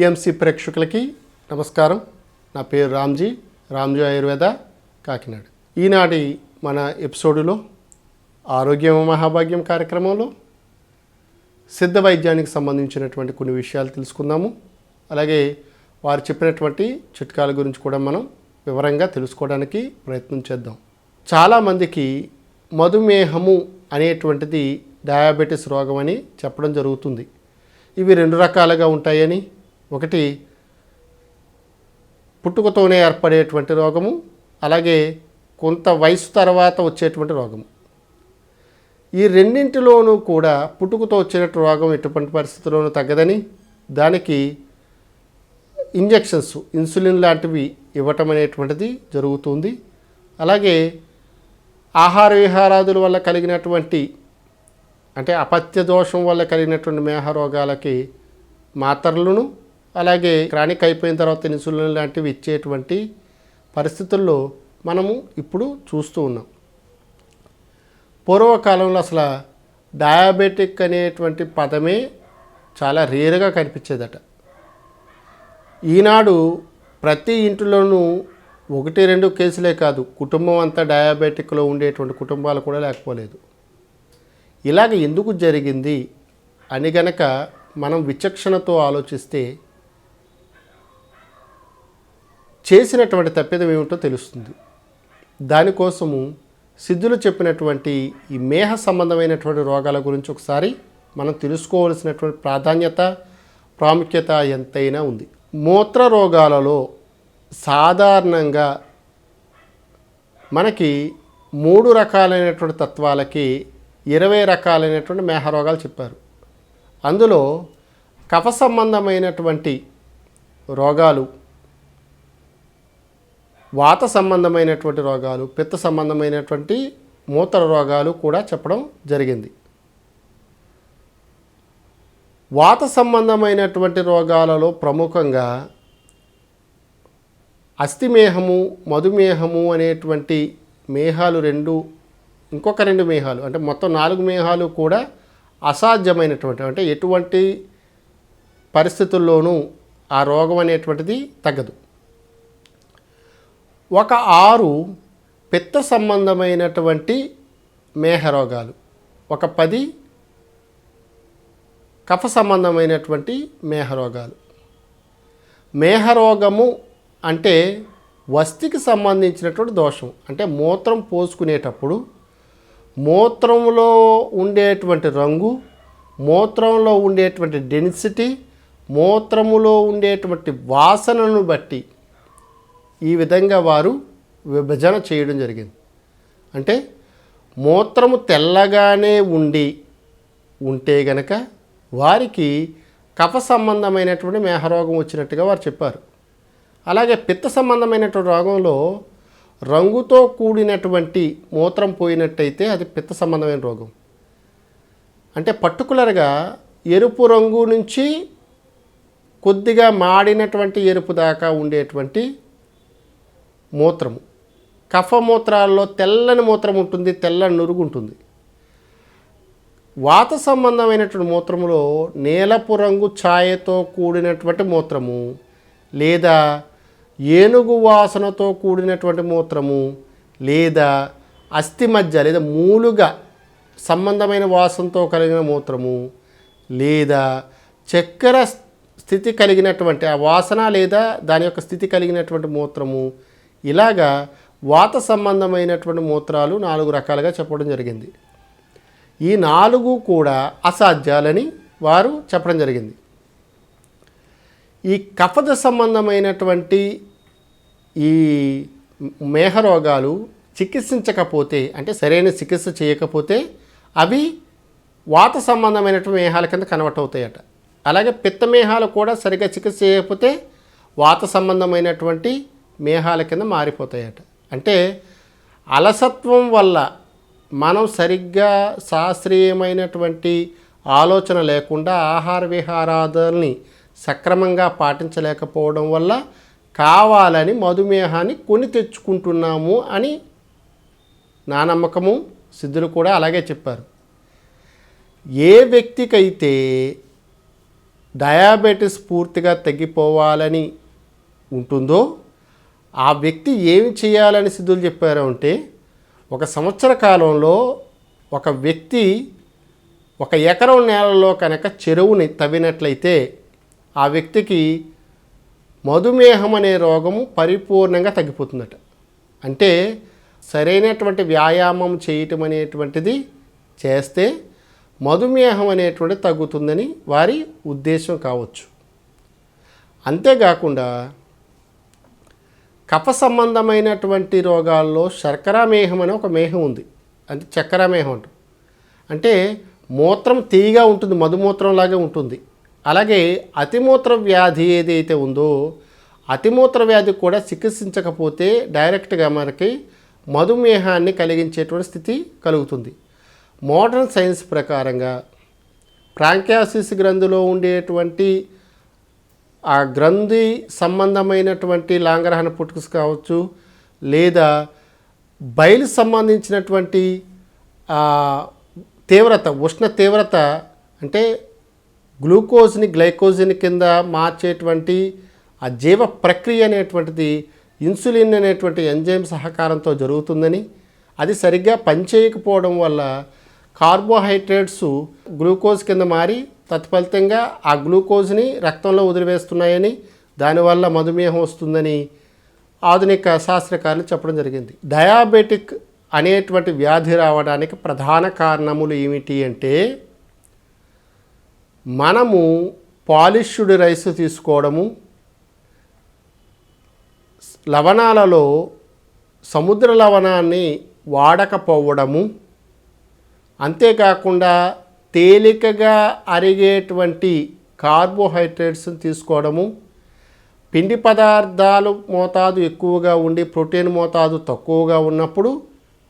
PMC ప్రేక్షకులకి నమస్కారం. నా పేరు రామ్జీ రామ్జీ ఆయుర్వేద కాకినాడ. ఈనాటి మన ఎపిసోడులో ఆరోగ్యం మహాభాగ్యం కార్యక్రమంలో సిద్ధ వైద్యానికి సంబంధించినటువంటి కొన్ని విషయాలు తెలుసుకుందాము. అలాగే వారు చెప్పినటువంటి చిట్కాల గురించి కూడా మనం వివరంగా తెలుసుకోవడానికి ప్రయత్నం చేద్దాం. చాలామందికి మధుమేహము అనేటువంటిది డయాబెటీస్ రోగం అని చెప్పడం జరుగుతుంది. ఇవి రెండు రకాలుగా ఉంటాయని ఒకటి పుట్టుకతోనే ఏర్పడేటువంటి రోగము అలాగే కొంత వయసు తర్వాత వచ్చేటువంటి రోగము. ఈ రెండింటిలోనూ కూడా పుట్టుకతో వచ్చినట్టు రోగం ఎటువంటి పరిస్థితుల్లోనూ తగ్గదని దానికి ఇంజెక్షన్స్ ఇన్సులిన్ లాంటివి ఇవ్వటం అనేటువంటిది జరుగుతుంది. అలాగే ఆహార విహారాదుల వల్ల కలిగినటువంటి అంటే అపత్య దోషం వల్ల కలిగినటువంటి మేహ రోగాలకి మాత్రలను అలాగే క్రానిక్ అయిపోయిన తర్వాత ఇన్సులిన్ లాంటివి ఇచ్చేటువంటి పరిస్థితుల్లో మనము ఇప్పుడు చూస్తూ ఉన్నాం. పూర్వకాలంలో అసలు డయాబెటిక్ అనేటువంటి పదమే చాలా రేరుగా కనిపించేదట. ఈనాడు ప్రతి ఇంటిలోనూ ఒకటి రెండు కేసులే కాదు కుటుంబం అంతా డయాబెటిక్లో ఉండేటువంటి కుటుంబాలు కూడా లేకపోలేదు. ఇలాగ ఎందుకు జరిగింది అని గనక మనం విచక్షణతో ఆలోచిస్తే చేసినటువంటి తప్పిదం ఏమిటో తెలుస్తుంది. దానికోసము సిద్ధులు చెప్పినటువంటి ఈ మేహ సంబంధమైనటువంటి రోగాల గురించి ఒకసారి మనం తెలుసుకోవలసినటువంటి ప్రాధాన్యత ప్రాముఖ్యత ఎంతైనా ఉంది. మూత్ర రోగాలలో సాధారణంగా మనకి మూడు రకాలైనటువంటి తత్వాలకి ఇరవై రకాలైనటువంటి మేహ రోగాలు చెప్పారు. అందులో కఫ సంబంధమైనటువంటి రోగాలు వాత సంబంధమైనటువంటి రోగాలు పిత్త సంబంధమైనటువంటి మూత్ర రోగాలు కూడా చెప్పడం జరిగింది. వాత సంబంధమైనటువంటి రోగాలలో ప్రముఖంగా అస్థిమేహము మధుమేహము అనేటువంటి మేహాలు రెండు ఇంకొక రెండు మేహాలు అంటే మొత్తం నాలుగు మేహాలు కూడా అసాధ్యమైనటువంటి అంటే ఎటువంటి పరిస్థితుల్లోనూ ఆ రోగం అనేటువంటిది తగ్గదు. ఒక ఆరు పిత్త సంబంధమైనటువంటి మేహరోగాలు ఒక పది కఫ సంబంధమైనటువంటి మేహ రోగాలు మేహరోగము అంటే వస్తికి సంబంధించినటువంటి దోషం అంటే మూత్రం పోసుకునేటప్పుడు మూత్రంలో ఉండేటువంటి రంగు మూత్రంలో ఉండేటువంటి డెన్సిటీ మూత్రములో ఉండేటువంటి వాసనను బట్టి ఈ విధంగా వారు విభజన చేయడం జరిగింది. అంటే మూత్రము తెల్లగానే ఉండి ఉంటే గనక వారికి కఫ సంబంధమైనటువంటి మేహరోగం వచ్చినట్టుగా వారు చెప్పారు. అలాగే పిత్త సంబంధమైనటువంటి రోగంలో రంగుతో కూడినటువంటి మూత్రం పోయినట్టయితే అది పిత్త సంబంధమైన రోగం. అంటే పర్టికులర్గా ఎరుపు రంగు నుంచి కొద్దిగా మాడినటువంటి ఎరుపు దాకా ఉండేటువంటి మూత్రము. కఫమూత్రాల్లో తెల్లని మూత్రం ఉంటుంది తెల్లని నురుగు ఉంటుంది. వాత సంబంధమైనటువంటి మూత్రములో నీలపు రంగు ఛాయతో కూడినటువంటి మూత్రము లేదా ఏనుగు వాసనతో కూడినటువంటి మూత్రము లేదా అస్థి మధ్య లేదా మూలుగా సంబంధమైన వాసనతో కలిగిన మూత్రము లేదా చక్కెర స్థితి కలిగినటువంటి ఆ వాసన లేదా దాని యొక్క స్థితి కలిగినటువంటి మూత్రము ఇలాగా వాత సంబంధమైనటువంటి మూత్రాలు నాలుగు రకాలుగా చెప్పడం జరిగింది. ఈ నాలుగు కూడా అసాధ్యాలని వారు చెప్పడం జరిగింది. ఈ కఫద సంబంధమైనటువంటి ఈ మేహరోగాలు చికిత్సించకపోతే అంటే సరైన చికిత్స చేయకపోతే అవి వాత సంబంధమైనటువంటి మేహాల కింద కన్వర్ట్ అవుతాయట. అలాగే పిత్తమేహాలు కూడా సరిగ్గా చికిత్స చేయకపోతే వాత సంబంధమైనటువంటి మేహాల కింద మారిపోతాయట. అంటే అలసత్వం వల్ల మనం సరిగ్గా శాస్త్రీయమైనటువంటి ఆలోచన లేకుండా ఆహార విహారాదుల్ని సక్రమంగా పాటించలేకపోవడం వల్ల కావాలని మధుమేహాన్ని కొని తెచ్చుకుంటున్నాము అని నా నమ్మకము సిద్ధులు కూడా అలాగే చెప్పారు. ఏ వ్యక్తికైతే డయాబెటీస్ పూర్తిగా తగ్గిపోవాలని ఉంటుందో ఆ వ్యక్తి ఏమి చేయాలని సిద్ధులు చెప్పారు అంటే ఒక సంవత్సర కాలంలో ఒక వ్యక్తి ఒక ఎకరం నేలలో కనుక చెరువుని తవ్వినట్లయితే ఆ వ్యక్తికి మధుమేహం అనే రోగము పరిపూర్ణంగా తగ్గిపోతుందట. అంటే సరైనటువంటి వ్యాయామం చేయటం అనేటువంటిది చేస్తే మధుమేహం అనేటువంటిది తగ్గుతుందని వారి ఉద్దేశం కావచ్చు. అంతేకాకుండా కఫ సంబంధమైనటువంటి రోగాల్లో శర్కరామేహం అనే ఒక మేహం ఉంది. అంటే చక్కెర మేహం అంటాం అంటే మూత్రం తీయగా ఉంటుంది మధుమూత్రంలాగే ఉంటుంది. అలాగే అతిమూత్ర వ్యాధి ఏదైతే ఉందో అతిమూత్ర వ్యాధి కూడా చికిత్సించకపోతే డైరెక్ట్గా మనకి మధుమేహాన్ని కలిగించేటువంటి స్థితి కలుగుతుంది. మోడర్న్ సైన్స్ ప్రకారంగా ప్రాంక్యాసిస్ గ్రంథిలో ఉండేటువంటి ఆ గ్రంథి సంబంధమైనటువంటి లాంగరహన పుట్టుకస్ కావచ్చు లేదా బయలు సంబంధించినటువంటి తీవ్రత ఉష్ణ తీవ్రత అంటే గ్లూకోజ్ని గ్లైకోజిన్ కింద మార్చేటువంటి ఆ జీవ ప్రక్రియ అనేటువంటిది ఇన్సులిన్ అనేటువంటి ఎంజైమ్ సహకారంతో జరుగుతుందని అది సరిగ్గా పనిచేయకపోవడం వల్ల కార్బోహైడ్రేట్స్ గ్లూకోజ్ కింద మారి తత్ఫలితంగా ఆ గ్లూకోజ్ని రక్తంలో వదిలివేస్తున్నాయని దానివల్ల మధుమేహం వస్తుందని ఆధునిక శాస్త్రకారులు చెప్పడం జరిగింది. డయాబెటిక్ అనేటువంటి వ్యాధి రావడానికి ప్రధాన కారణములు ఏమిటి అంటే మనము పాలిష్డ్ రైస్ తీసుకోవడము లవణాలలో సముద్ర లవణాన్ని వాడకపోవడము అంతేకాకుండా తేలికగా అరిగేటువంటి కార్బోహైడ్రేట్స్ని తీసుకోవడము పిండి పదార్థాలు మోతాదు ఎక్కువగా ఉండి ప్రోటీన్ మోతాదు తక్కువగా ఉన్నప్పుడు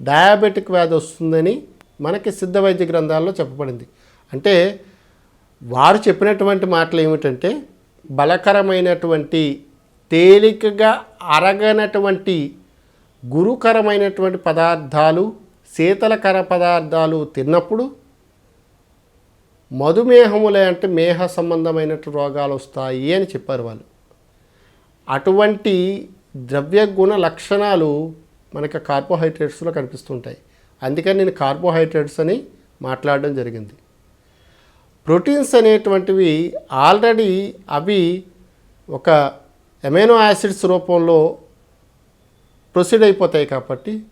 డయాబెటిక్ వ్యాధి వస్తుందని మనకి సిద్ధ వైద్య గ్రంథాల్లో చెప్పబడింది. అంటే వారు చెప్పినటువంటి మాటలు ఏమిటంటే బలకరమైనటువంటి తేలికగా అరగనటువంటి గురుకరమైనటువంటి పదార్థాలు శీతలకర పదార్థాలు తిన్నప్పుడు మధుమేహములే అంటే మేహ సంబంధమైనటువంటి రోగాలు వస్తాయి అని చెప్పారు వాళ్ళు. అటువంటి ద్రవ్య గుణ లక్షణాలు మనకి కార్బోహైడ్రేట్స్లో కనిపిస్తుంటాయి. అందుకని నేను కార్బోహైడ్రేట్స్ అని మాట్లాడడం జరిగింది. ప్రోటీన్స్ అనేటువంటివి ఆల్రెడీ అవి ఒక ఎమైనో యాసిడ్స్ రూపంలో ప్రొసీడ్ అయిపోతాయి కాబట్టి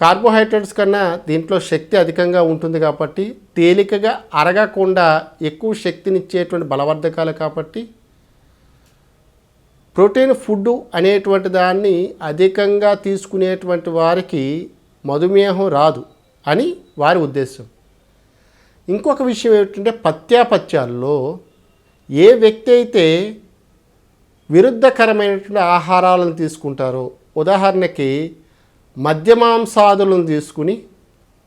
కార్బోహైడ్రేట్స్ కన్నా దీంట్లో శక్తి అధికంగా ఉంటుంది కాబట్టి తేలికగా అరగకుండా ఎక్కువ శక్తినిచ్చేటువంటి బలవర్ధకాలు కాబట్టి ప్రోటీన్ ఫుడ్ అనేటువంటి దాన్ని అధికంగా తీసుకునేటువంటి వారికి మధుమేహం రాదు అని వారి ఉద్దేశం. ఇంకొక విషయం ఏమిటంటే పత్యాపత్యాల్లో ఏ వ్యక్తి అయితే విరుద్ధకరమైనటువంటి ఆహారాలను తీసుకుంటారో ఉదాహరణకి మద్యమాంసాదులను తీసుకుని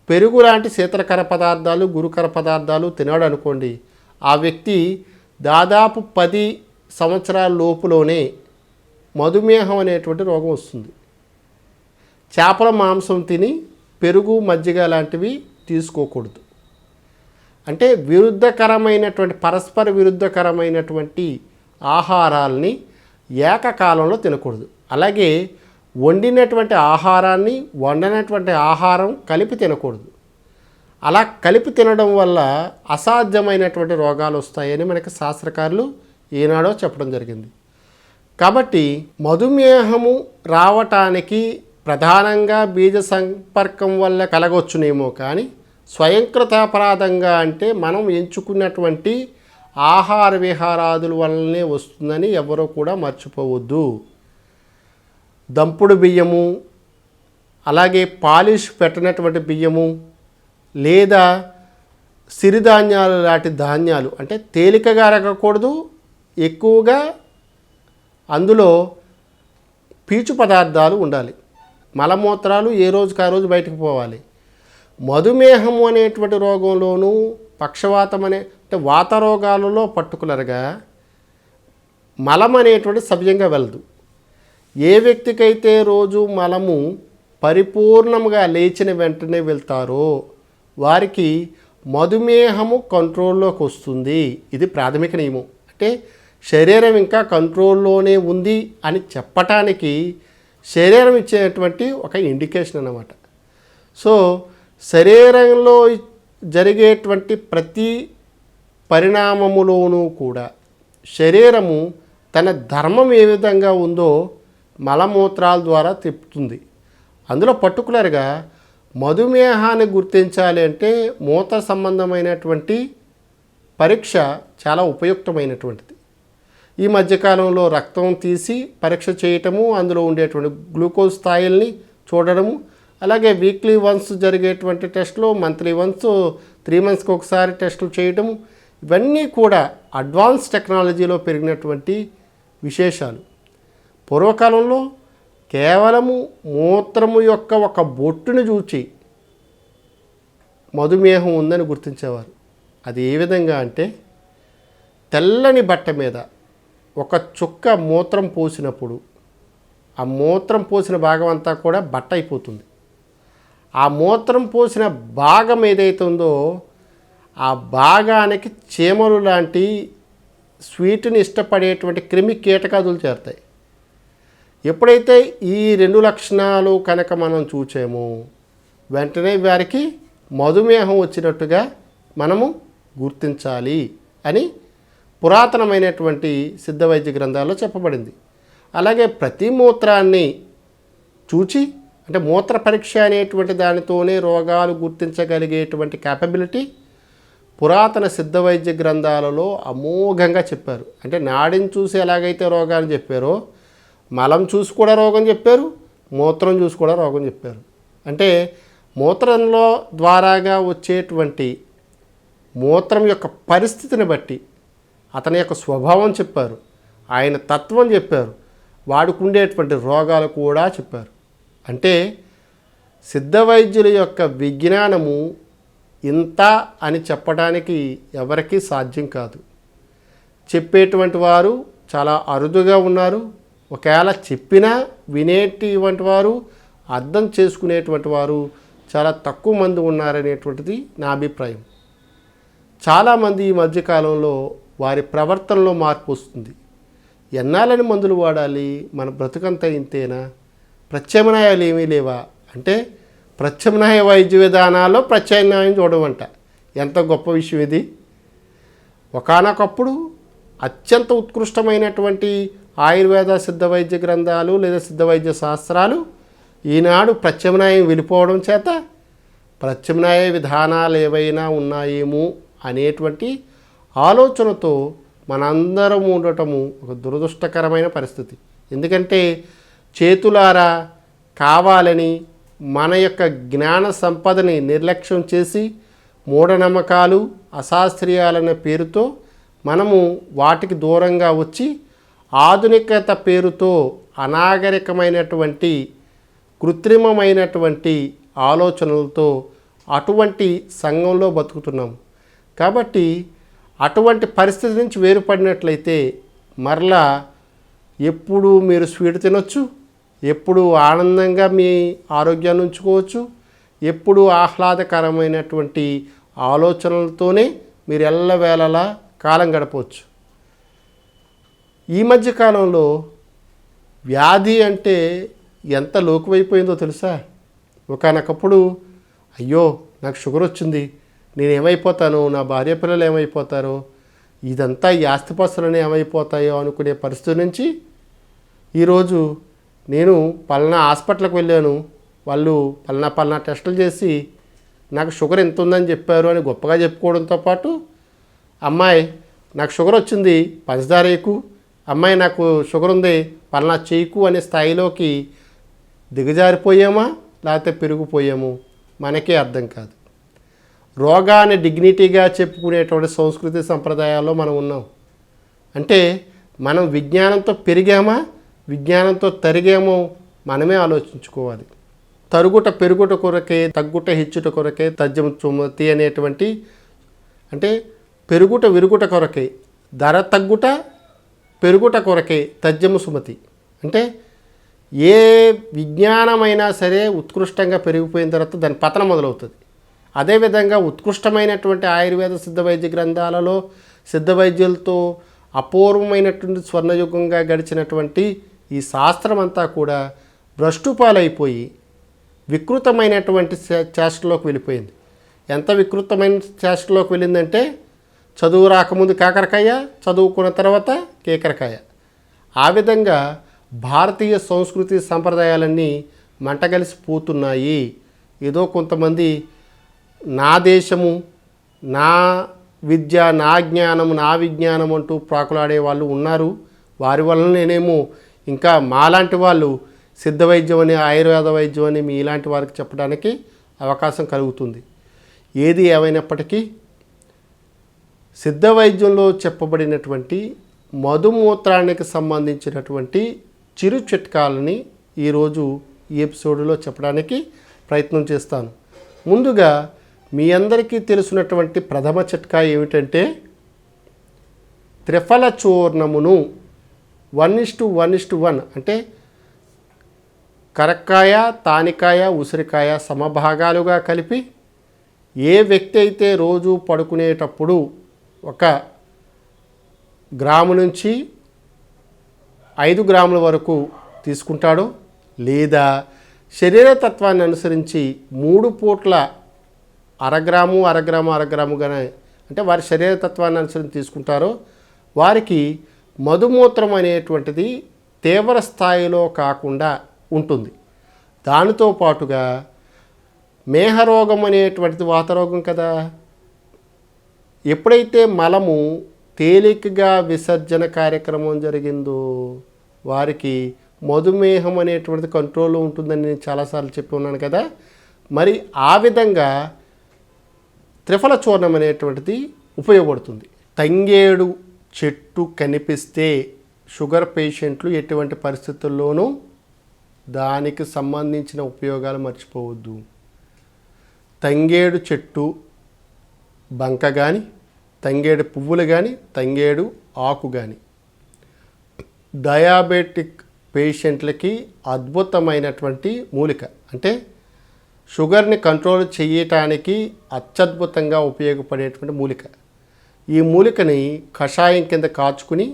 పెరుగు లాంటి శీతలకర పదార్థాలు గురుకర పదార్థాలు తినాడు అనుకోండి ఆ వ్యక్తి దాదాపు పది సంవత్సరాల లోపులోనే మధుమేహం అనేటువంటి రోగం వస్తుంది. చేపల మాంసం తిని పెరుగు మజ్జిగ లాంటివి తీసుకోకూడదు. అంటే విరుద్ధకరమైనటువంటి పరస్పర విరుద్ధకరమైనటువంటి ఆహారాలని ఏకకాలంలో తినకూడదు. అలాగే వండినటువంటి ఆహారాన్ని వండనటువంటి ఆహారం కలిపి తినకూడదు. అలా కలిపి తినడం వల్ల అసాధ్యమైనటువంటి రోగాలు వస్తాయని మనకి శాస్త్రకారులు ఈనాడో చెప్పడం జరిగింది. కాబట్టి మధుమేహము రావటానికి ప్రధానంగా బీజ సంపర్కం వల్ల కలగొచ్చునేమో కానీ స్వయంకృతాపరాధంగా అంటే మనం ఎంచుకున్నటువంటి ఆహార విహారాదుల వల్లనే వస్తుందని ఎవరూ కూడా మర్చిపోవద్దు. దంపుడు బియ్యము అలాగే పాలిష్ పెట్టినటువంటి బియ్యము లేదా సిరిధాన్యాలు లాంటి ధాన్యాలు అంటే తేలికగా అరగకూడదు ఎక్కువగా అందులో పీచు పదార్థాలు ఉండాలి. మలమూత్రాలు ఏ రోజుకి ఆ రోజు బయటకు పోవాలి. మధుమేహము అనేటువంటి రోగంలోనూ పక్షవాతం అనే అంటే వాత రోగాలలో పర్టికులర్గా మలం అనేటువంటి సవ్యంగా వెళ్ళదు. ఏ వ్యక్తికైతే రోజు మలము పరిపూర్ణంగా లేచిన వెంటనే వెళ్తారో వారికి మధుమేహము కంట్రోల్లోకి వస్తుంది. ఇది ప్రాథమిక నియమం. అంటే శరీరం ఇంకా కంట్రోల్లోనే ఉంది అని చెప్పటానికి శరీరం ఇచ్చేటువంటి ఒక ఇండికేషన్ అన్నమాట. సో శరీరంలో జరిగేటువంటి ప్రతి పరిణామములోనూ కూడా శరీరము తన ధర్మం ఏ విధంగా ఉందో మలమూత్రాల ద్వారా తిప్పుతుంది. అందులో పర్టికులర్గా మధుమేహాన్ని గుర్తించాలి అంటే మూత సంబంధమైనటువంటి పరీక్ష చాలా ఉపయుక్తమైనటువంటిది. ఈ మధ్యకాలంలో రక్తం తీసి పరీక్ష చేయటము అందులో ఉండేటువంటి గ్లూకోజ్ స్థాయిల్ని చూడడము అలాగే వీక్లీ వన్స్ జరిగేటువంటి టెస్ట్లు మంత్లీ వన్స్ త్రీ మంత్స్కి ఒకసారి టెస్టులు చేయటము ఇవన్నీ కూడా అడ్వాన్స్ టెక్నాలజీలో పెరిగినటువంటి విశేషాలు. పూర్వకాలంలో కేవలము మూత్రము యొక్క ఒక బొట్టును చూచి మధుమేహం ఉందని గుర్తించేవారు. అది ఏ విధంగా అంటే తెల్లని బట్ట మీద ఒక చుక్క మూత్రం పోసినప్పుడు ఆ మూత్రం పోసిన భాగం అంతా కూడా బట్ట అయిపోతుంది. ఆ మూత్రం పోసిన భాగం ఏదైతే ఉందో ఆ భాగానికి చీమలు లాంటి స్వీట్ని ఇష్టపడేటువంటి క్రిమి కీటకాదులు చేరుతాయి. ఎప్పుడైతే ఈ రెండు లక్షణాలు కనుక మనం చూచామో వెంటనే వారికి మధుమేహం వచ్చినట్టుగా మనము గుర్తించాలి అని పురాతనమైనటువంటి సిద్ధ వైద్య గ్రంథాల్లో చెప్పబడింది. అలాగే ప్రతి మూత్రాన్ని చూచి అంటే మూత్ర పరీక్ష అనేటువంటి దానితోనే రోగాలు గుర్తించగలిగేటువంటి క్యాపబిలిటీ పురాతన సిద్ధ వైద్య గ్రంథాలలో అమోఘంగా చెప్పారు. అంటే నాడిని చూసి ఎలాగైతే రోగాన్ని చెప్పారో మలం చూసి కూడా రోగం చెప్పారు మూత్రం చూసి కూడా రోగం చెప్పారు. అంటే మూత్రంలో ద్వారాగా వచ్చేటువంటి మూత్రం యొక్క పరిస్థితిని బట్టి అతని యొక్క స్వభావం చెప్పారు ఆయన తత్వం చెప్పారు వాడుకుండేటువంటి రోగాలు కూడా చెప్పారు. అంటే సిద్ధ వైద్యుల యొక్క విజ్ఞానము ఇంత అని చెప్పడానికి ఎవరికీ సాధ్యం కాదు. చెప్పేటువంటి వారు చాలా అరుదుగా ఉన్నారు ఒకవేళ చెప్పినా వినేటువంటి వారు అర్థం చేసుకునేటువంటి వారు చాలా తక్కువ మంది ఉన్నారనేటువంటిది నా అభిప్రాయం. చాలామంది ఈ మధ్యకాలంలో వారి ప్రవర్తనలో మార్పు వస్తుంది. ఎన్నాలని మందులు వాడాలి? మన బ్రతుకంత ఇంతేనా? ప్రత్యామ్నాయాలు ఏమీ లేవా? అంటే ప్రత్యామ్నాయ వైద్య విధానాల్లో ప్రత్యామ్నాయం చూడమంట. ఎంత గొప్ప విషయం ఇది. ఒకానొకప్పుడు అత్యంత ఉత్కృష్టమైనటువంటి ఆయుర్వేద సిద్ధ వైద్య గ్రంథాలు లేదా సిద్ధ వైద్య శాస్త్రాలు ఈనాడు ప్రత్యామ్నాయం వెళ్ళిపోవడం చేత ప్రత్యామ్నాయ విధానాలు ఏవైనా ఉన్నాయేమో అనేటువంటి ఆలోచనతో మనందరం ఉండటము ఒక దురదృష్టకరమైన పరిస్థితి. ఎందుకంటే చేతులారా కావాలని మన యొక్క జ్ఞాన సంపదని నిర్లక్ష్యం చేసి మూఢనమ్మకాలు అశాస్త్రీయాలనే పేరుతో మనము వాటికి దూరంగా వచ్చి ఆధునికత పేరుతో అనాగరికమైనటువంటి కృత్రిమమైనటువంటి ఆలోచనలతో అటువంటి సంఘంలో బతుకుతున్నాం. కాబట్టి అటువంటి పరిస్థితి నుంచి వేరుపడినట్లయితే మరలా ఎప్పుడు మీరు స్వీట్ తినొచ్చు ఎప్పుడు ఆనందంగా మీ ఆరోగ్యాన్ని ఉంచుకోవచ్చు ఎప్పుడు ఆహ్లాదకరమైనటువంటి ఆలోచనలతోనే మీరు ఎల్లవేళలా కాలం గడపవచ్చు. ఈ మధ్య కాలంలో వ్యాధి అంటే ఎంత లోకువైపోయిందో తెలుసా? ఒకనొకప్పుడు అయ్యో నాకు షుగర్ వచ్చింది నేను ఏమైపోతాను నా భార్య పిల్లలు ఏమైపోతారో ఇదంతా ఈ ఆస్తిపాస్తులనే ఏమైపోతాయో అనుకునే పరిస్థితి నుంచి ఈరోజు నేను పలానా హాస్పిటల్కి వెళ్ళాను. వాళ్ళు పలానా పలానా టెస్టులు చేసి నాకు షుగర్ ఎంత ఉందని చెప్పారు అని గొప్పగా చెప్పుకోవడంతో పాటు అమ్మాయి నాకు షుగర్ వచ్చింది పంచదార ఎక్కు అమ్మాయి నాకు షుగర్ ఉంది పలానా చేయకు అనే స్థాయిలోకి దిగజారిపోయామా లేకపోతే పెరిగిపోయాము మనకే అర్థం కాదు. రోగాన్ని డిగ్నిటీగా చెప్పుకునేటువంటి సంస్కృతి సంప్రదాయాల్లో మనం ఉన్నాం. అంటే మనం విజ్ఞానంతో పెరిగామా విజ్ఞానంతో తరిగామో మనమే ఆలోచించుకోవాలి. తరుగుట పెరుగుట కొరకే తగ్గుట హెచ్చుట కొరకే తజ్జం చుమతి అనేటువంటి అంటే పెరుగుట విరుగుట కొరకే ధర తగ్గుట పెరుగుట కొరకే తజ్జము సుమతి. అంటే ఏ విజ్ఞానమైనా సరే ఉత్కృష్టంగా పెరిగిపోయిన తర్వాత దాని పతనం మొదలవుతుంది. అదేవిధంగా ఉత్కృష్టమైనటువంటి ఆయుర్వేద సిద్ధ వైద్య గ్రంథాలలో సిద్ధ వైద్యులతో అపూర్వమైనటువంటి స్వర్ణయుగంగా గడిచినటువంటి ఈ శాస్త్రం అంతా కూడా భ్రష్టుపాలైపోయి వికృతమైనటువంటి చేష్టలోకి వెళ్ళిపోయింది. ఎంత వికృతమైన చేష్టలోకి వెళ్ళిందంటే చదువు రాకముందు కాకరకాయ చదువుకున్న తర్వాత కేకరకాయ. ఆ విధంగా భారతీయ సంస్కృతి సంప్రదాయాలన్నీ మంటగలిసిపోతున్నాయి ఏదో కొంతమంది నా దేశము నా విద్య నా జ్ఞానం నా విజ్ఞానం అంటూ ప్రాకులాడే వాళ్ళు ఉన్నారు. వారి వలన నేనేమో ఇంకా మాలాంటి వాళ్ళు సిద్ధ వైద్యం అని ఆయుర్వేద వైద్యం అని మీ ఇలాంటి వారికి చెప్పడానికి అవకాశం కలుగుతుంది. ఏది ఏమైనప్పటికీ సిద్ధ వైద్యంలో చెప్పబడినటువంటి మధుమూత్రానికి సంబంధించినటువంటి చిరు చిట్కాలని ఈరోజు ఈ ఎపిసోడ్లో చెప్పడానికి ప్రయత్నం చేస్తాను. ముందుగా మీ అందరికీ తెలిసినటువంటి ప్రథమ చిట్కా ఏమిటంటే triphala చూర్ణమును one is to one is to one అంటే కరక్కాయ తానికాయ ఉసిరికాయ సమభాగాలుగా కలిపి ఏ వ్యక్తి అయితే రోజు పడుకునేటప్పుడు ఒక గ్రాము నుంచి ఐదు గ్రాముల వరకు తీసుకుంటాడో. లేదా శరీర తత్వాన్ని అనుసరించి మూడు పూట్ల అరగ్రాము అరగ్రాము అరగ్రాముగానే అంటే వారి శరీర తత్వాన్ని అనుసరించి తీసుకుంటారో. వారికి మధుమూత్రం అనేటువంటిది తీవ్ర స్థాయిలో కాకుండా ఉంటుంది. దానితో పాటుగా మేహరోగం అనేటువంటిది వాతరోగం కదా? ఎప్పుడైతే మలము తేలికగా విసర్జన కార్యక్రమం జరిగిందో వారికి మధుమేహం అనేటువంటిది కంట్రోల్లో ఉంటుందని నేను చాలాసార్లు చెప్పి ఉన్నాను కదా మరి ఆ విధంగా త్రిఫల చూర్ణం అనేటువంటిది ఉపయోగపడుతుంది. తంగేడు చెట్టు కనిపిస్తే షుగర్ పేషెంట్లు ఎటువంటి పరిస్థితుల్లోనూ దానికి సంబంధించిన ఉపయోగాలు మర్చిపోవద్దు. తంగేడు చెట్టు బంక కానీ తంగేడు పువ్వులు కానీ తంగేడు ఆకు కానీ డయాబెటిక్ పేషెంట్లకి అద్భుతమైనటువంటి మూలిక. అంటే షుగర్ని కంట్రోల్ చేయటానికి అత్యద్భుతంగా ఉపయోగపడేటువంటి మూలిక. ఈ మూలికని కషాయం కింద కాచుకుని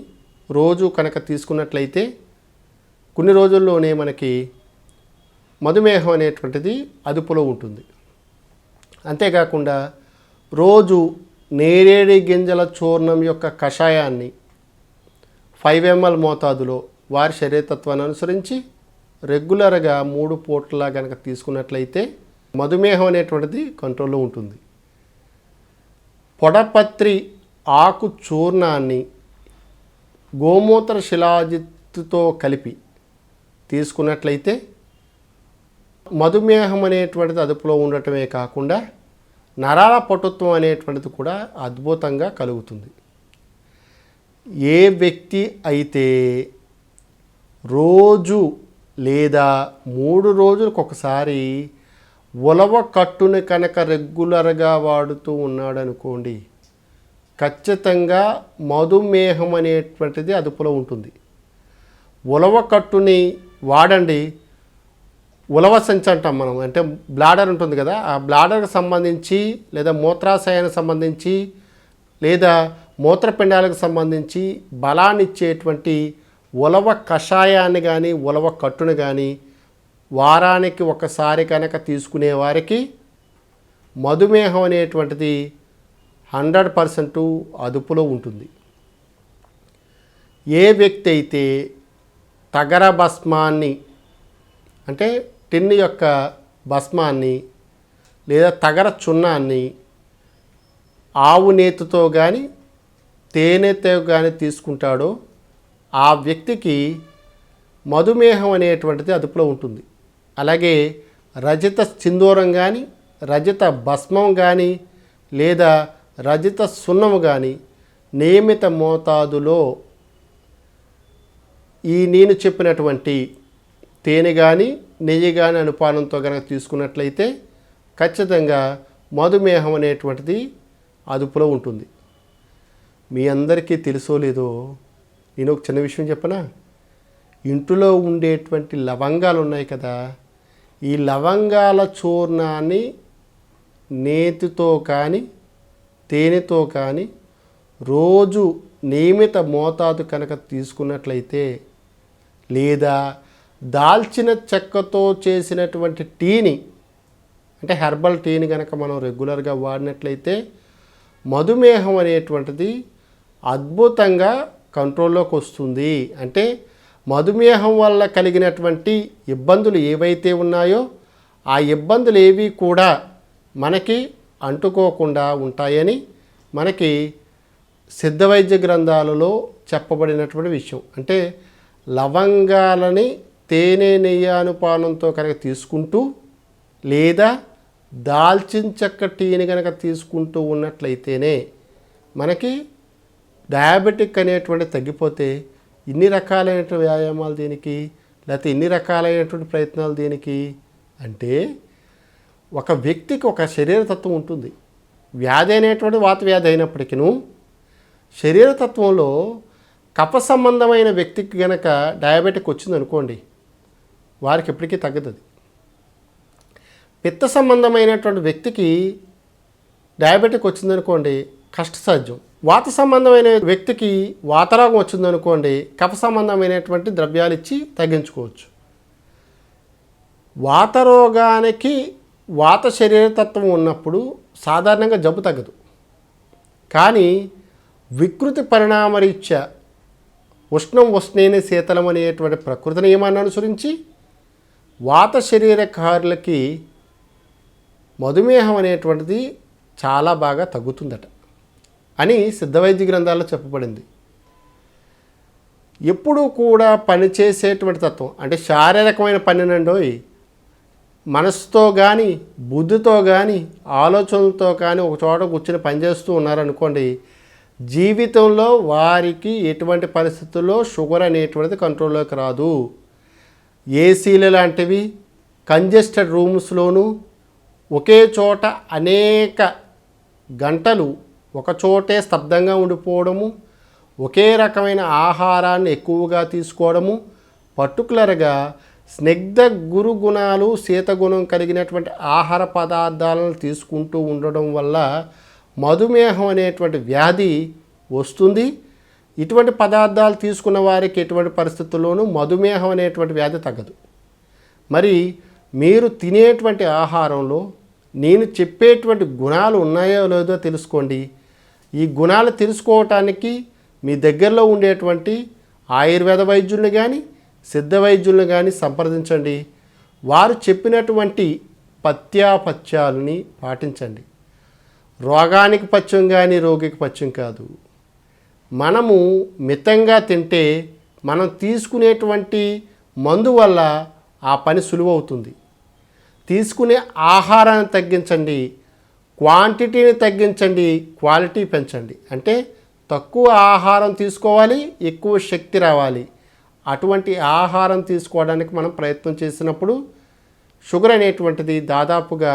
రోజు కనుక తీసుకున్నట్లయితే కొన్ని రోజుల్లోనే మనకి మధుమేహం అనేటువంటిది అదుపులో ఉంటుంది. అంతేకాకుండా రోజు నేరేడి గింజల చూర్ణం యొక్క కషాయాన్ని ఫైవ్ ఎంఎల్ మోతాదులో వారి శరీరతత్వాన్ని అనుసరించి రెగ్యులర్గా మూడు పూట్ల కనుక తీసుకున్నట్లయితే మధుమేహం అనేటువంటిది కంట్రోల్లో ఉంటుంది. పొడపత్రి ఆకు చూర్ణాన్ని గోమూత్ర శిలాజిత్తుతో కలిపి తీసుకున్నట్లయితే మధుమేహం అనేటువంటిది అదుపులో ఉండటమే కాకుండా నరాల పటుత్వం అనేటువంటిది కూడా అద్భుతంగా కలుగుతుంది. ఏ వ్యక్తి అయితే రోజు లేదా మూడు రోజులకు ఒకసారి ఉలవ కట్టుని కనుక రెగ్యులర్గా వాడుతూ ఉన్నాడనుకోండి ఖచ్చితంగా మధుమేహం అనేటువంటిది అదుపులో ఉంటుంది. ఉలవ కట్టుని వాడండి ఉలవ సంచి అంటాం మనం. అంటే బ్లాడర్ ఉంటుంది కదా ఆ బ్లాడర్కి సంబంధించి లేదా మూత్రాశయానికి సంబంధించి లేదా మూత్రపిండాలకు సంబంధించి బలాన్ని ఇచ్చేటువంటి ఉలవ కషాయాన్ని కానీ ఉలవ కట్టును కానీ వారానికి ఒకసారి కనుక తీసుకునే వారికి మధుమేహం అనేటువంటిది హండ్రెడ్ పర్సెంట్ అదుపులో ఉంటుంది. ఏ వ్యక్తి అయితే తగర భస్మాన్ని అంటే టిన్ యొక్క భస్మాన్ని లేదా తగర చున్నాన్ని ఆవు నేతితో కానీ తేనెతో కానీ తీసుకుంటాడో ఆ వ్యక్తికి మధుమేహం అనేటువంటిది అదుపులో ఉంటుంది. అలాగే రజిత సింధూరం కానీ రజిత భస్మం కానీ లేదా రజిత సున్నము కానీ నియమిత మోతాదులో ఈ నేను చెప్పినటువంటి తేనె కానీ నెయ్యి కానీ అనుపానంతో కనుక తీసుకున్నట్లయితే ఖచ్చితంగా మధుమేహం అనేటువంటిది అదుపులో ఉంటుంది. మీ అందరికీ తెలుసో లేదో నేను ఒక చిన్న విషయం చెప్పనా? ఇంటిలో ఉండేటువంటి లవంగాలు ఉన్నాయి కదా ఈ లవంగాల చూర్ణాన్ని నేతితో కానీ తేనెతో కానీ రోజు నియమిత మోతాదు కనుక తీసుకున్నట్లయితే లేదా దాల్చిన చెక్కతో చేసినటువంటి టీని అంటే హెర్బల్ టీని కనుక మనం రెగ్యులర్గా వాడినట్లయితే మధుమేహం అనేటువంటిది అద్భుతంగా కంట్రోల్లోకి వస్తుంది. అంటే మధుమేహం వల్ల కలిగినటువంటి ఇబ్బందులు ఏవైతే ఉన్నాయో ఆ ఇబ్బందులు ఏవి కూడా మనకి అంటుకోకుండా ఉంటాయని మనకి సిద్ధ వైద్య గ్రంథాలలో చెప్పబడినటువంటి విషయం. అంటే లవంగాలని తేనె నెయ్యి అనుపానంతో కనుక తీసుకుంటూ లేదా దాల్చిన చెక్క టీని కనుక తీసుకుంటూ ఉన్నట్లయితేనే మనకి డయాబెటిక్ అనేటువంటి తగ్గిపోతే ఇన్ని రకాలైనటువంటి వ్యాయామాలు దీనికి లేకపోతే ఇన్ని రకాలైనటువంటి ప్రయత్నాలు దీనికి అంటే ఒక వ్యక్తికి ఒక శరీరతత్వం ఉంటుంది. వ్యాధి అనేటువంటి వాత వ్యాధి అయినప్పటికీ శరీరతత్వంలో కఫ సంబంధమైన వ్యక్తికి గనక డయాబెటిక్ వచ్చింది అనుకోండి వారికి ఎప్పటికీ తగ్గదు అది పిత్త సంబంధమైనటువంటి వ్యక్తికి డయాబెటిక్ వచ్చిందనుకోండి కష్టసాధ్యం వాత సంబంధమైన వ్యక్తికి వాతరోగం వచ్చిందనుకోండి కఫ సంబంధమైనటువంటి ద్రవ్యాలు ఇచ్చి తగ్గించుకోవచ్చు. వాతరోగానికి వాత శరీరతత్వం ఉన్నప్పుడు సాధారణంగా జబ్బు తగ్గదు. కానీ వికృతి పరిణామరీత్యా ఉష్ణం ఉష్ణేనే శీతలం అనేటువంటి ప్రకృతి నియమాన్ని అనుసరించి వాత శరీరకారులకి మధుమేహం అనేటువంటిది చాలా బాగా తగ్గుతుందట అని సిద్ధవైద్య గ్రంథాల్లో చెప్పబడింది. ఎప్పుడూ కూడా పనిచేసేటువంటి తత్వం అంటే శారీరకమైన పనినండోయ్ మనసుతో కానీ బుద్ధితో కానీ ఆలోచనలతో కానీ ఒక చోట కూర్చొని పనిచేస్తూ ఉన్నారనుకోండి జీవితంలో వారికి ఎటువంటి పరిస్థితుల్లో షుగర్ అనేటువంటిది కంట్రోల్లోకి రాదు. ఏసీలు లాంటివి కంజెస్టెడ్ రూమ్స్లోనూ ఒకే చోట అనేక గంటలు ఒకచోటే స్తబ్దంగా ఉండిపోవడము ఒకే రకమైన ఆహారాన్ని ఎక్కువగా తీసుకోవడము పర్టికులర్గా స్నిగ్ధ గురు గుణాలు శీతగుణం కలిగినటువంటి ఆహార పదార్థాలను తీసుకుంటూ ఉండడం వల్ల మధుమేహం అనేటువంటి వ్యాధి వస్తుంది. ఇటువంటి పదార్థాలు తీసుకున్న వారికి ఎటువంటి పరిస్థితుల్లోనూ మధుమేహం అనేటువంటి వ్యాధి తగ్గదు. మరి మీరు తినేటువంటి ఆహారంలో నేను చెప్పేటువంటి గుణాలు ఉన్నాయో లేదో తెలుసుకోండి. ఈ గుణాలు తెలుసుకోవటానికి మీ దగ్గరలో ఉండేటువంటి ఆయుర్వేద వైద్యుల్ని కానీ సిద్ధ వైద్యుల్ని కానీ సంప్రదించండి. వారు చెప్పినటువంటి పత్యాపత్యాలని పాటించండి. రోగానికి పచ్యం కానీ రోగికి పచ్యం కాదు. మనము మితంగా తింటే మనం తీసుకునేటువంటి మందు వల్ల ఆ పని సులువవుతుంది. తీసుకునే ఆహారాన్ని తగ్గించండి క్వాంటిటీని తగ్గించండి క్వాలిటీ పెంచండి. అంటే తక్కువ ఆహారం తీసుకోవాలి ఎక్కువ శక్తి రావాలి. అటువంటి ఆహారం తీసుకోవడానికి మనం ప్రయత్నం చేసినప్పుడు షుగర్ అనేటువంటిది దాదాపుగా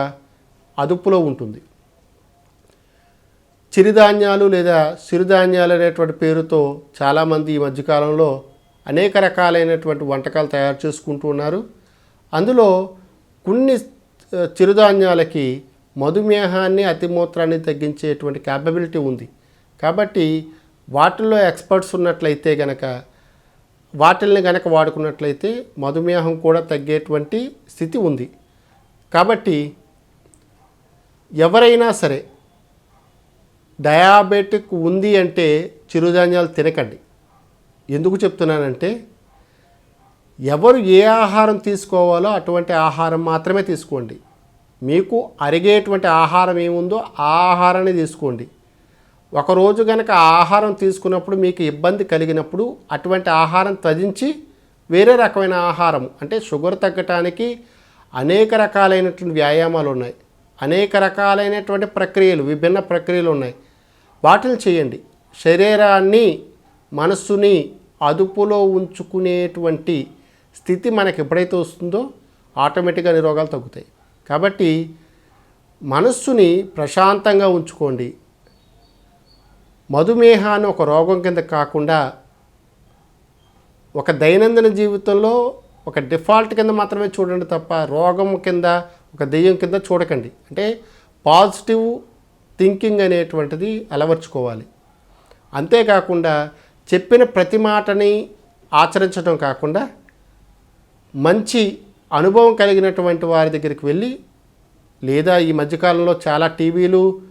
అదుపులో ఉంటుంది. చిరుధాన్యాలు లేదా సిరుధాన్యాలు అనేటువంటి పేరుతో చాలామంది ఈ మధ్యకాలంలో అనేక రకాలైనటువంటి వంటకాలు తయారు చేసుకుంటూ ఉన్నారు. అందులో కొన్ని చిరుధాన్యాలకి మధుమేహాన్ని అతిమూత్రాన్ని తగ్గించేటువంటి క్యాపబిలిటీ ఉంది. కాబట్టి వాటిల్లో ఎక్స్పర్ట్స్ ఉన్నట్లయితే గనక వాటిల్ని గనక వాడుకున్నట్లయితే మధుమేహం కూడా తగ్గేటువంటి స్థితి ఉంది. కాబట్టి ఎవరైనా సరే డయాబెటిక్ ఉంది అంటే చిరుధాన్యాలు తినకండి. ఎందుకు చెప్తున్నానంటే ఎవరు ఏ ఆహారం తీసుకోవాలో అటువంటి ఆహారం మాత్రమే తీసుకోండి. మీకు అరిగేటువంటి ఆహారం ఏముందో ఆ ఆహారాన్ని తీసుకోండి. ఒకరోజు కనుక ఆహారం తీసుకున్నప్పుడు మీకు ఇబ్బంది కలిగినప్పుడు అటువంటి ఆహారం త్యజించి వేరే రకమైన ఆహారం అంటే షుగర్ తగ్గటానికి అనేక రకాలైనటువంటి వ్యాయామాలు ఉన్నాయి. అనేక రకాలైనటువంటి ప్రక్రియలు విభిన్న ప్రక్రియలు ఉన్నాయి. వాటిని చేయండి. శరీరాన్ని మనస్సుని అదుపులో ఉంచుకునేటువంటి స్థితి మనకు ఎప్పుడైతే వస్తుందో ఆటోమేటిక్గా అన్ని రోగాలు తగ్గుతాయి. కాబట్టి మనస్సుని ప్రశాంతంగా ఉంచుకోండి. మధుమేహాన్ని ఒక రోగం కింద కాకుండా ఒక దైనందిన జీవితంలో ఒక డిఫాల్ట్ కింద మాత్రమే చూడండి తప్ప రోగం కింద ఒక దెయ్యం కింద చూడకండి. అంటే పాజిటివ్ థింకింగ్ అనేటువంటిది అలవర్చుకోవాలి. అంతేకాకుండా చెప్పిన ప్రతి మాటని ఆచరించడం కాకుండా మంచి అనుభవం కలిగినటువంటి వారి దగ్గరికి వెళ్ళి లేదా ఈ మధ్యకాలంలో చాలా టీవీలు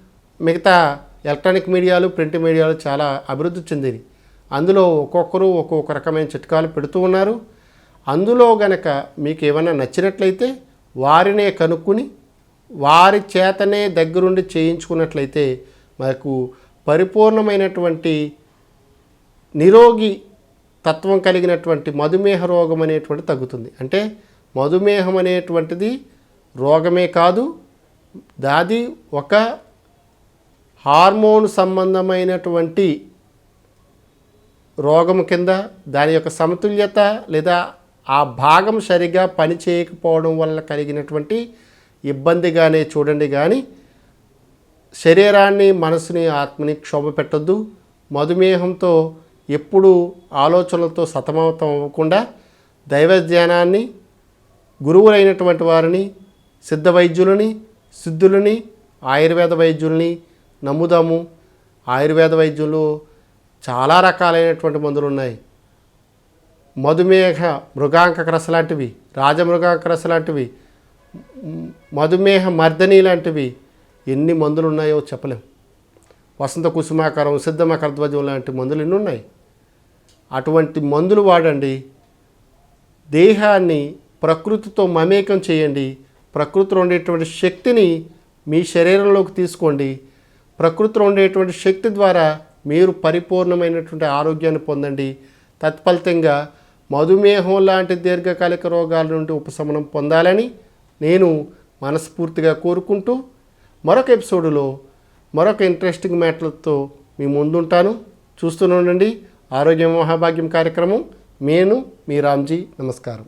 మిగతా ఎలక్ట్రానిక్ మీడియాలు ప్రింట్ మీడియాలు చాలా అభివృద్ధి చెందినవి. అందులో ఒక్కొక్కరు ఒక్కొక్క రకమైన చిట్కాలు పెడుతూ ఉన్నారు. అందులో గనక మీకు ఏమైనా నచ్చినట్లయితే వారినే కనుక్కుని వారి చేతనే దగ్గరుండి చేయించుకున్నట్లయితే మనకు పరిపూర్ణమైనటువంటి నిరోగి తత్వం కలిగినటువంటి మధుమేహ రోగం అనేటువంటి తగ్గుతుంది. అంటే మధుమేహం అనేటువంటిది రోగమే కాదు దాది ఒక హార్మోన్ సంబంధమైనటువంటి రోగము కింద దాని యొక్క సమతుల్యత లేదా ఆ భాగం సరిగా పని చేయకపోవడం వల్ల కలిగినటువంటి ఇబ్బందిగానే చూడండి కానీ శరీరాన్ని మనసుని ఆత్మని క్షోభ పెట్టొద్దు. మధుమేహంతో ఎప్పుడూ ఆలోచనలతో సతమతం అవ్వకుండా దైవ ధ్యానాన్ని గురువులైనటువంటి వారిని సిద్ధ వైద్యులని సిద్ధులని ఆయుర్వేద వైద్యుల్ని నమ్ముదాము. ఆయుర్వేద వైద్యులు చాలా రకాలైనటువంటి మందులు ఉన్నాయి. మధుమేహ మృగాంక రస లాంటివి రాజమృగాంక రస లాంటివి మధుమేహ మర్దని లాంటివి ఎన్ని మందులు ఉన్నాయో చెప్పలేం. వసంత కుసుమాకారం సిద్ధమకరధ్వజం లాంటి మందులు ఎన్ని ఉన్నాయి అటువంటి మందులు వాడండి. దేహాన్ని ప్రకృతితో మమేకం చేయండి. ప్రకృతిలో ఉండేటువంటి శక్తిని మీ శరీరంలోకి తీసుకోండి. ప్రకృతిలో ఉండేటువంటి శక్తి ద్వారా మీరు పరిపూర్ణమైనటువంటి ఆరోగ్యాన్ని పొందండి. తత్ఫలితంగా మధుమేహం లాంటి దీర్ఘకాలిక రోగాల నుండి ఉపశమనం పొందాలని నేను మనస్ఫూర్తిగా కోరుకుంటూ మరొక ఎపిసోడ్లో మరొక ఇంట్రెస్టింగ్ మ్యాటర్లతో మీ ముందుంటాను. చూస్తూనే ఉండండి. ఆరోగ్య మహాభాగ్యం కార్యక్రమం. నేను మీ రామ్జీ. నమస్కారం.